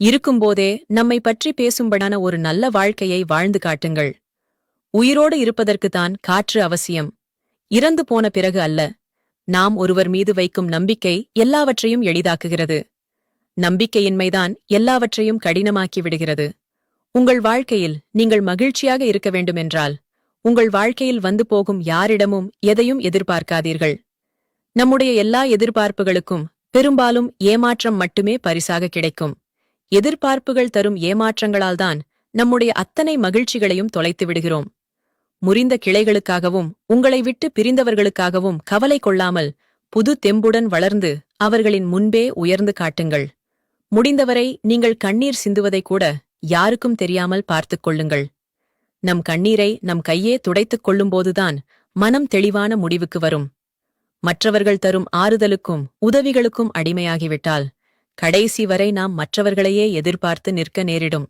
இருக்கும்போதே நம்மை பற்றி பேசும்படான ஒரு நல்ல வாழ்க்கையை வாழ்ந்து காட்டுங்கள். உயிரோடு இருப்பதற்குத்தான் காற்று அவசியம். இறந்து போன பிறகு அல்ல. நாம் ஒருவர் மீது வைக்கும் நம்பிக்கை எல்லாவற்றையும் எளிதாக்குகிறது. நம்பிக்கையின்மைதான் எல்லாவற்றையும் கடினமாக்கி விடுகிறது. உங்கள் வாழ்க்கையில் நீங்கள் மகிழ்ச்சியாக இருக்க வேண்டுமென்றால் உங்கள் வாழ்க்கையில் வந்து போகும் யாரிடமும் எதையும் எதிர்பார்க்காதீர்கள். நம்முடைய எல்லா எதிர்பார்ப்புகளுக்கும் பெரும்பாலும் ஏமாற்றம் மட்டுமே பரிசாக கிடைக்கும். எதிர்பார்ப்புகள் தரும் ஏமாற்றங்களால்தான் நம்முடைய அத்தனை மகிழ்ச்சிகளையும் தொலைத்து விடுகிறோம். முறிந்த கிளைகளுக்காகவும் உங்களை விட்டு பிரிந்தவர்களுக்காகவும் கவலை கொள்ளாமல் புது தெம்புடன் வளர்ந்து அவர்களின் முன்பே உயர்ந்து காட்டுங்கள். முடிந்தவரை நீங்கள் கண்ணீர் சிந்துவதை கூட யாருக்கும் தெரியாமல் பார்த்துக் கொள்ளுங்கள். நம் கண்ணீரை நம் கையே துடைத்துக் கொள்ளும்போதுதான் மனம் தெளிவான முடிவுக்கு வரும். மற்றவர்கள் தரும் ஆறுதலுக்கும் உதவிகளுக்கும் அடிமையாகிவிட்டால் கடைசி வரை நாம் மற்றவர்களையே எதிர்பார்த்து நிற்க நேரிடும்.